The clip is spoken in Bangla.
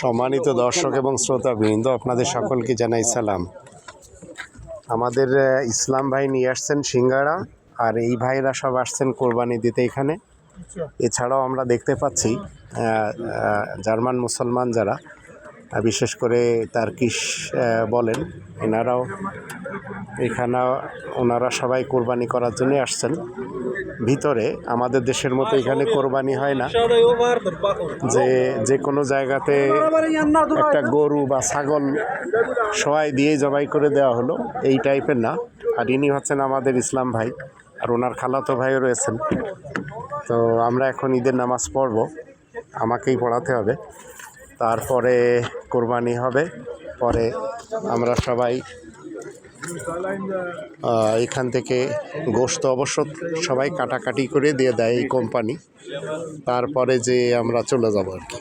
সম্মানিত দর্শক এবং শ্রোতাবৃন্দ, আপনাদের সকলকে জানাই সালাম। আমাদের ইসলাম ভাই নিয়ে আসছেন সিঙ্গারা, আর এই ভাইরা সব আসছেন কোরবানি দিতে এখানে। এছাড়াও আমরা দেখতে পাচ্ছি জার্মান মুসলমান যারা বিশেষ করে তার্কিশ বলেন, এনারাও এখানে ওনারা সবাই কোরবানি করার জন্য আসছেন। ভিতরে আমাদের দেশের মতো এখানে কোরবানি হয় না। যে যে কোনো জায়গাতে একটা গরু বা ছাগল সবাই দিয়ে জবাই করে দেওয়া হলো, এই টাইপের না। আর ইনি হচ্ছেন আমাদের ইসলাম ভাই, আর ওনার খালাতো ভাইও রয়েছেন। তো আমরা এখন ঈদের নামাজ পড়ব, আমাকেই পড়াতে হবে। তারপরে কোরবানি হবে, পরে আমরা সবাই এখান থেকে গোস্ত অবশ্য সবাই কাটাকাটি করে দিয়ে দেয় এই কোম্পানি। তারপরে যে আমরা চলে যাব আর কি।